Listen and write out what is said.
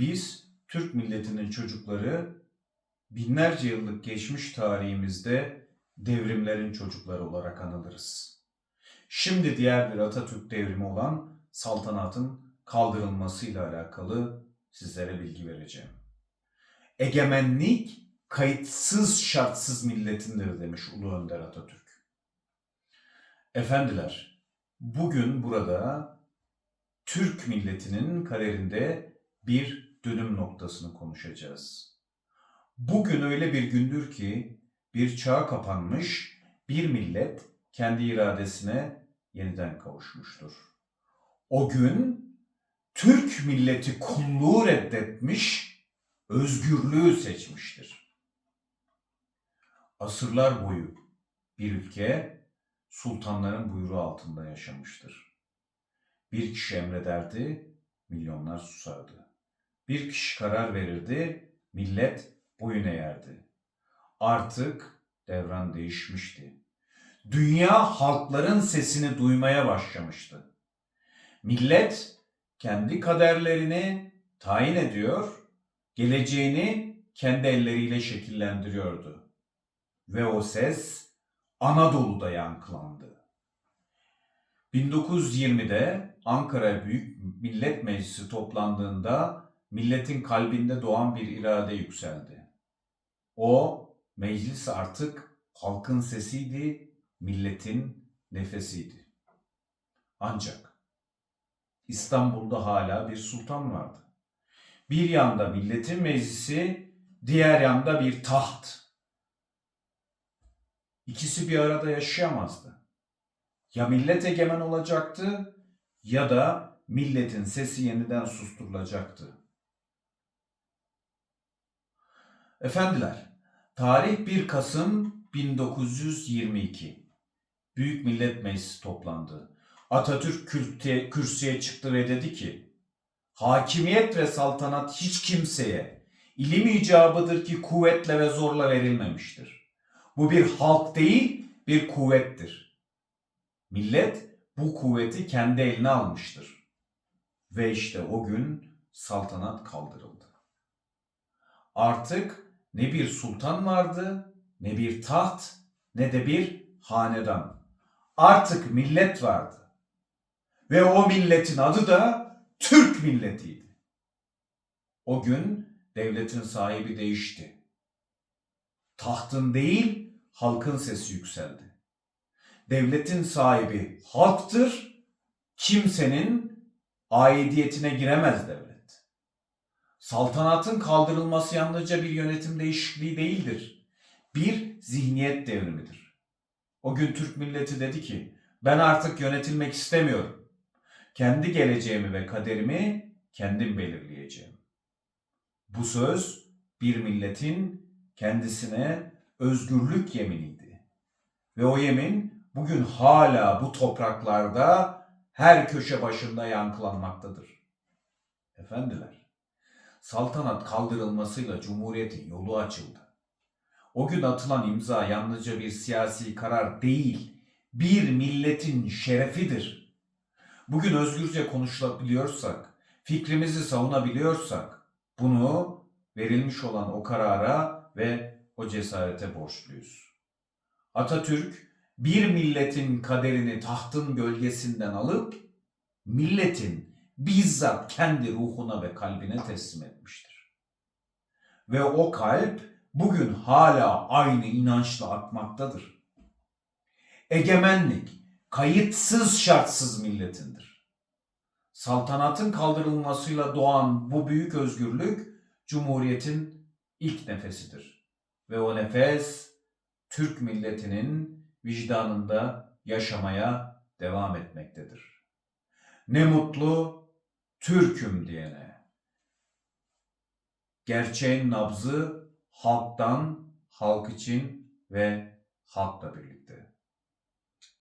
Biz Türk milletinin çocukları binlerce yıllık geçmiş tarihimizde devrimlerin çocukları olarak anılırız. Şimdi diğer bir Atatürk devrimi olan saltanatın kaldırılmasıyla alakalı sizlere bilgi vereceğim. Egemenlik kayıtsız şartsız milletindir demiş Ulu Önder Atatürk. Efendiler, bugün burada Türk milletinin kaderinde bir dönüm noktasını konuşacağız. Bugün öyle bir gündür ki bir çağa kapanmış bir millet kendi iradesine yeniden kavuşmuştur. O gün Türk milleti kulluğu reddetmiş, özgürlüğü seçmiştir. Asırlar boyu bir ülke sultanların buyruğu altında yaşamıştır. Bir kişi emrederdi, milyonlar susardı. Bir kişi karar verirdi, millet boyun eğerdi. Artık devran değişmişti. Dünya halkların sesini duymaya başlamıştı. Millet kendi kaderlerini tayin ediyor, geleceğini kendi elleriyle şekillendiriyordu. Ve o ses Anadolu'da yankılandı. 1920'de Ankara Büyük Millet Meclisi toplandığında milletin kalbinde doğan bir irade yükseldi. O meclis artık halkın sesiydi, milletin nefesiydi. Ancak İstanbul'da hala bir sultan vardı. Bir yanda milletin meclisi, diğer yanda bir taht. İkisi bir arada yaşayamazdı. Ya millet egemen olacaktı ya da milletin sesi yeniden susturulacaktı. Efendiler, tarih 1 Kasım 1922. Büyük Millet Meclisi toplandı. Atatürk kürte- kürsüye çıktı ve dedi ki, Hakimiyet ve saltanat hiç kimseye ilim icabıdır ki kuvvetle ve zorla verilmemiştir. Bu bir halk değil, bir kuvvettir. Millet bu kuvveti kendi eline almıştır. Ve işte o gün saltanat kaldırıldı. Artık ne bir sultan vardı, ne bir taht, ne de bir hanedan. Artık millet vardı. Ve o milletin adı da Türk milletiydi. O gün devletin sahibi değişti. Tahtın değil, halkın sesi yükseldi. Devletin sahibi halktır, kimsenin aidiyetine giremez devlet. Saltanatın kaldırılması yalnızca bir yönetim değişikliği değildir. Bir zihniyet devrimidir. O gün Türk milleti dedi ki, ben artık yönetilmek istemiyorum. Kendi geleceğimi ve kaderimi kendim belirleyeceğim. Bu söz bir milletin kendisine özgürlük yeminiydi. Ve o yemin bugün hala bu topraklarda her köşe başında yankılanmaktadır. Efendiler, saltanat kaldırılmasıyla cumhuriyetin yolu açıldı. O gün atılan imza yalnızca bir siyasi karar değil, bir milletin şerefidir. Bugün özgürce konuşabiliyorsak, fikrimizi savunabiliyorsak, bunu verilmiş olan o karara ve o cesarete borçluyuz. Atatürk bir milletin kaderini tahtın gölgesinden alıp milletin bizzat kendi ruhuna ve kalbine teslim etmiştir. Ve o kalp bugün hala aynı inançla akmaktadır. Egemenlik kayıtsız şartsız milletindir. Saltanatın kaldırılmasıyla doğan bu büyük özgürlük Cumhuriyet'in ilk nefesidir. Ve o nefes Türk milletinin vicdanında yaşamaya devam etmektedir. Ne mutlu Türk'üm diyene. Gerçeğin nabzı halktan, halk için ve halkla birlikte.